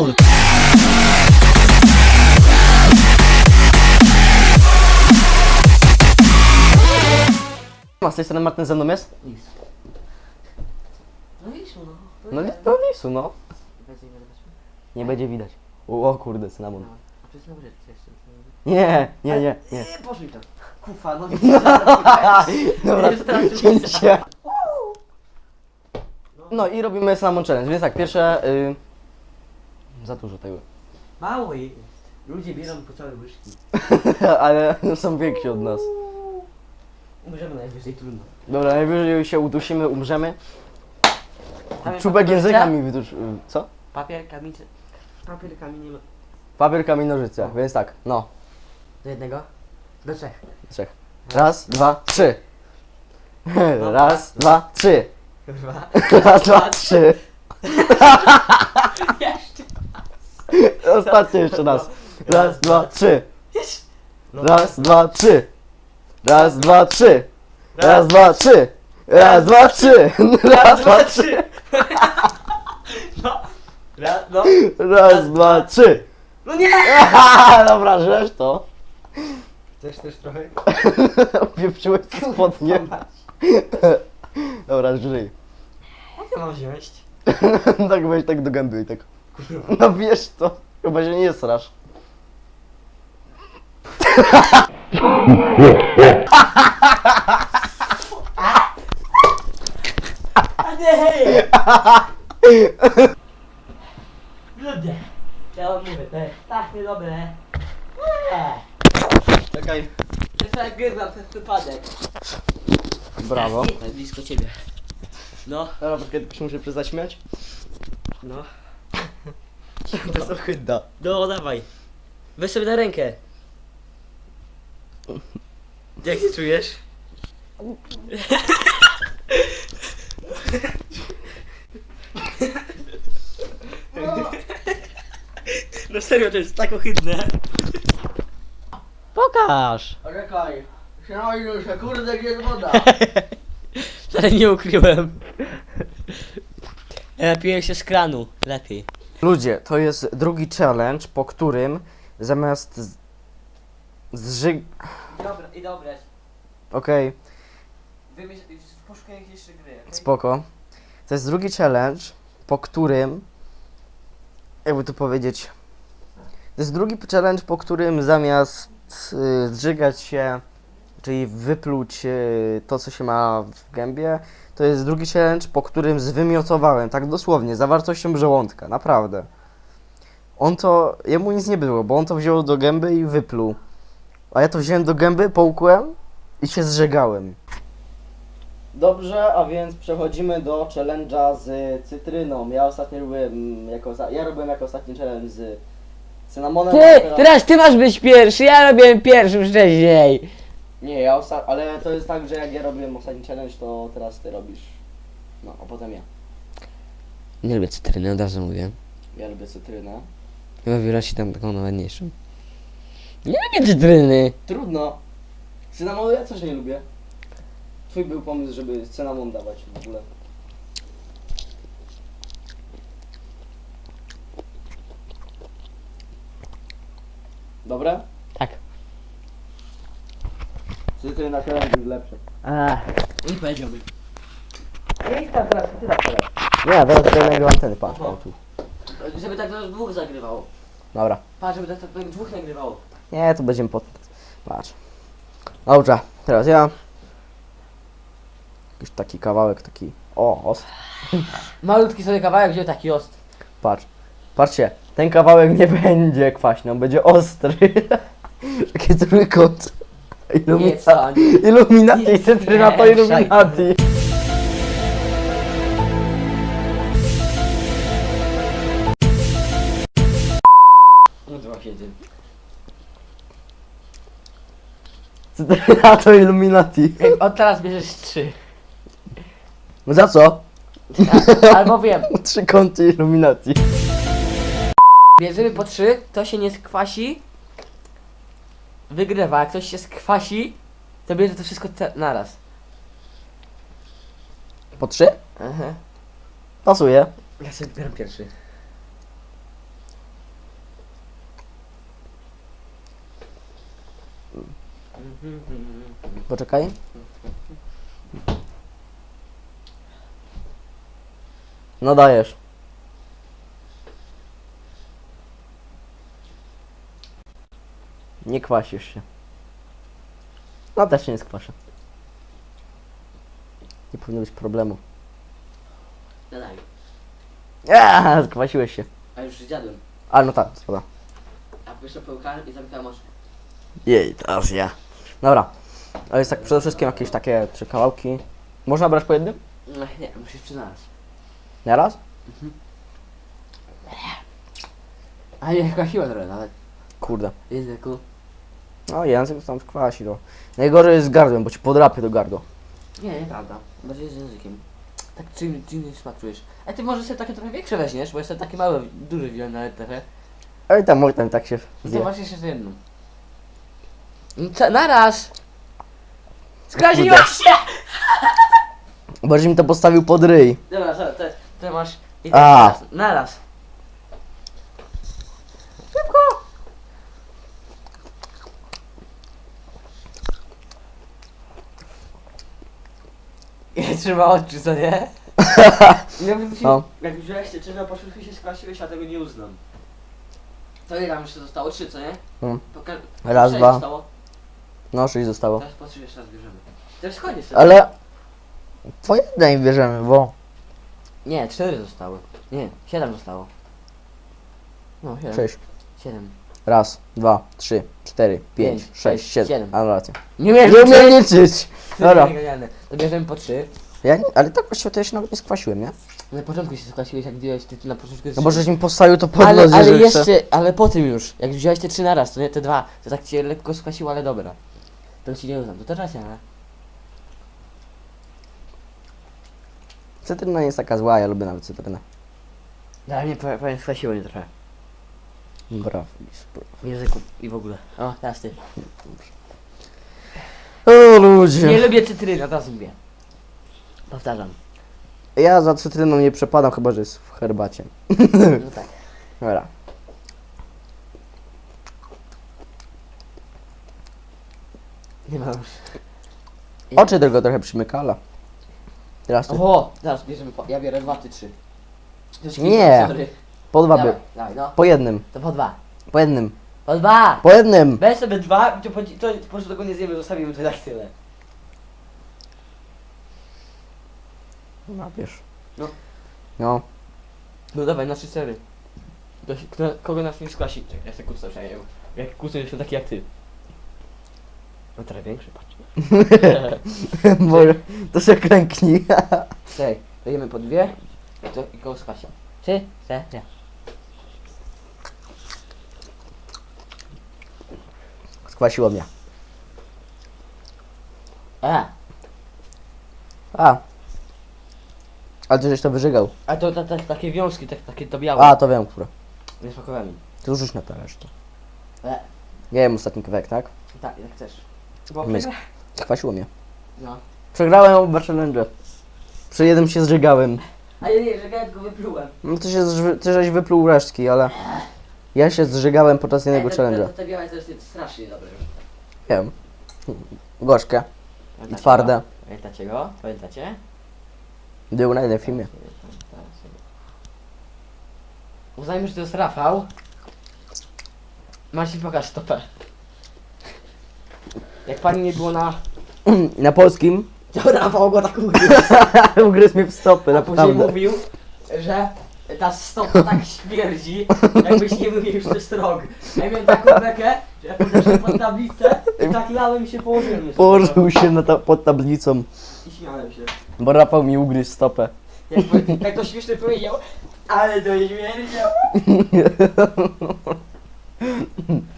Ma z tej strony Martin ze mną jest? Lis. No lisu, no. No nie, to lisu, no. Będzie nie widać. Nie będzie widać. O, o kurde, cynamon. No. A to jest na jeszcze. Nie, nie, nie, nie. Nie, poszli tam. Kufa, no Dobra, cięcie. No i robimy cynamon challenge, więc tak, pierwsze... Y... Za dużo tego. Mało jej jest. Ludzie bierą po całe łyżki. Ale są więksi od nas. Umrzemy najwyżej, trudno. Dobra, najwyżej się udusimy, umrzemy. Czubek papier, języka nożyce? mi wydusz... Co? Papier, kamień, czy- papier, kamień nie ma. Papier, kamień, nożyce, więc tak, no. Do jednego? Do trzech. Trzech. Raz, dwa, trzy. Raz, dwa, trzy. Kurwa. Raz, dwa, trzy. Jeszcze. Ostatnie jeszcze raz. Raz, dwa, trzy. No. Raz, dwa, trzy. Raz, dwa, trzy. Raz, dwa, trzy. Raz, dwa, trzy. Raz, dwa, trzy. No. Raz, no. Raz, dwa, trzy. No nie! Dobra, żresz to. Chcesz też trochę? Pieprzyłeś spodnie. Dobra, żyj. Jak to mam wziąć? Tak weź tak do gęby i tak. No wiesz to. Chyba się nie srasz. A nie! Ludzie. Ja wam mówię, to jest tak niedobre. Nie. Czekaj. Ja sobie gryzam przez przypadek. Brawo. Tak blisko ciebie. No, Dobra, poczekaj, muszę przestać śmiać. no. To jest ohydna. No, dawaj. Weź sobie na rękę. Jak się czujesz? No serio, to jest tak ohydne. Pokaż! Czekaj. Się się kurde, gdzie jest woda? Ale nie ukryłem. Ja napiłem się z kranu. Lepiej. Ludzie, to jest drugi challenge, po którym zamiast z- zżyg... Dobra, i dobre. Okej, Wymyśl, poszukaj jakiejś jeszcze gry. okej? spoko. To jest drugi challenge, po którym... Jakby to powiedzieć... To jest drugi challenge, po którym zamiast y, zżygać się, czyli wypluć y, to, co się ma w gębie, to jest drugi challenge, po którym zwymiotowałem, tak dosłownie, zawartością żołądka, naprawdę. On to, jemu nic nie było, bo on to wziął do gęby i wypluł. A ja to wziąłem do gęby, połkłem i się zżegałem. Dobrze, a więc przechodzimy do challenge'a z cytryną. Ja ostatnio robiłem jako, osta- ja robiłem jako ostatni challenge z cynamonem. a Ty, teraz ty masz być pierwszy, ja robiłem pierwszy wcześniej. Nie, ja osta- ale to jest tak, że jak ja robiłem ostatni challenge, to teraz ty robisz. No, a potem ja. Nie lubię cytryny, od razu mówię. Ja lubię cytrynę. Chyba wyrośnie tam taką ładniejszą. Nie lubię cytryny. Trudno. Cynamonu ja też nie lubię. Twój był pomysł, żeby cynamon dawać w ogóle. Dobre? Cytryna challenge jest lepsze. A, Nie powiedział mi. Nie, teraz, teraz, teraz, teraz. Nie, teraz tutaj nagrywam ten, patrz, o tu. Żeby tak nas dwóch zagrywało. Dobra. Patrz, żeby tak, tak dwóch nagrywało. Nie, to będziemy pod... Patrz. Dobrze, teraz ja. Jakiś taki kawałek, taki... O, os... Malutki sobie kawałek wziął taki ost. Patrz. Patrzcie, ten kawałek nie będzie kwaśny, on będzie ostry. Taki trójkąt. Nie, Illuminati. co? Nie. Illuminati, Nie, to Illuminati. Udwa się tym. Cytryna to Illuminati. Ej, Od teraz bierzesz trzy. Za co? Albo wiem, Trzy kąty Illuminati. bierzemy po trzy, to się nie skwasi wygrywa. Jak ktoś się skwasi, to bierze to wszystko te- naraz. Po trzy? Aha. Pasuje. Ja sobie pierwszy. Poczekaj. No dajesz. Nie kwasisz się. No też się nie skwaszę. Nie powinno być problemu. Dodaj. Eee, skwasiłeś się. A już zjadłem. A no tak, spada. A jeszcze pełkałem i zamykałem oczy. Jej, teraz ja. Dobra. Ale jest tak przede wszystkim jakieś takie trzy kawałki. Można brać po jednym? No, nie, musisz przyznać. Na raz? A nie, kwasiła trochę nawet. Kurde. Języku. No język tam kwasi, no. Najgorzej jest z gardłem, bo ci podrapie do gardła. Nie, nieprawda. Bardziej z językiem. Tak czym, czym smak czujesz. A ty może sobie takie trochę większe weźmiesz, bo jestem taki mały, duży wziąłem nawet trochę. Oj tam, oj tam, tak się No zje. to masz jeszcze jedną. No co, naraz! Skraziłaś się! Boże mi to postawił pod ryj. Dobra, to, to, to masz... I A. naraz, naraz. Trzyma oczy, co nie? Jakby się, No. Jak wziąłeś te czego poszły się skrasiłeś, a tego nie uznam. To ile tam jeszcze zostało? Trzy, co nie? No. Poka- Raz, sześć dwa. Zostało. No, sześć zostało. Teraz po trzy jeszcze raz bierzemy. To jest koniec. Ale... Po jednej bierzemy, bo... Nie, cztery zostały. Nie, siedem zostało. No, siedem. Sześć. Siedem. Raz, dwa, trzy, cztery, pięć, Pięć, sześć, sześć, siedem. siedem. A no racja. Nie umiem Nie umiem liczyć! Dobra. To bierzemy po trzy. Ja nie, ale tak właściwie to ja się nawet nie skwasiłem, nie? Na początku się skłasiłeś, jak wziąłeś ty na początku. No bo żeś mi postawił to pod ale, nos, ale jeszcze, ale po tym już, jak wziąłeś te trzy na raz, to nie te dwa, to tak cię lekko skłasiło, ale dobra. To ci nie uznam, to teraz ja. Cytryna nie jest taka zła, ja lubię nawet cytrynę. Dla mnie powiem, powiem skłasiło nie trochę. Brawo. W języku i w ogóle. O, teraz ty. O ludzie. Nie lubię cytryny, teraz mówię. Powtarzam. Ja za cytryną nie przepadam, chyba że jest w herbacie. No tak. Dobra. Nie ma już. Oczy tylko trochę przymykala. Teraz ty. O, zaraz bierzemy po, ja biorę dwa, ty trzy. Nie. sorry. Po dwa Dawaj, by. dawaj, no. Po jednym. To po dwa. Po jednym. Po dwa! Po jednym. Weź sobie dwa, to, po- to po prostu tego nie zjemy, zostawimy to tak tyle. No wiesz. No. No. No dawaj, na trzy cztery. To się- Kto, kogo nas nie skłasi? Czekaj, ja sobie kucnę przejęł. Jak kucnę, jestem taki jak ty. No trochę większy, patrz. Może to się klęknij. Czekaj, dajemy po dwie. I to i koło skłasi. Trzy, cztery. Skwasiło mnie. A, A. Ale ty żeś to wyżygał. a to, to, to takie wiązki, tak, takie to białe. A, to wiem, które. Nie smakowałem. To rzuć na to. E. Nie wiem ostatni kawałek, tak? Tak, jak chcesz. Bo My- Skwasiło mnie. No. Przegrałem oba challenge. Przy jednym się zżygałem. A ja nie, że ja tylko wyplułem. No ty się zży- ty żeś wypluł resztki, ale ja się zżygałem podczas jednego Ej, te- challenge'a. Te białe to jest strasznie dobre już. Wiem. Gorzkie. I twarde. go? Pamiętacie go? Pamiętacie? Był na jednym filmie. Uznajmy, że to jest Rafał. Marcin, pokaż stopę. Jak pani nie było na... Na polskim To Rafał go tak ugryzł. ugryzł mnie w stopy, A później naprawdę. mówił, że ta stopa tak śmierdzi, jakbyś nie mówił, że to jest rok. Ja miałem taką bekę, że ja podeszłem pod tablicę i tak lałem się położyłem. jeszcze Położył się na ta, pod tablicą, I śmiałem się. Bo Rafał mi ugryzł stopę. Jak, jak to śmiesznie powiedział, ale to śmierdział.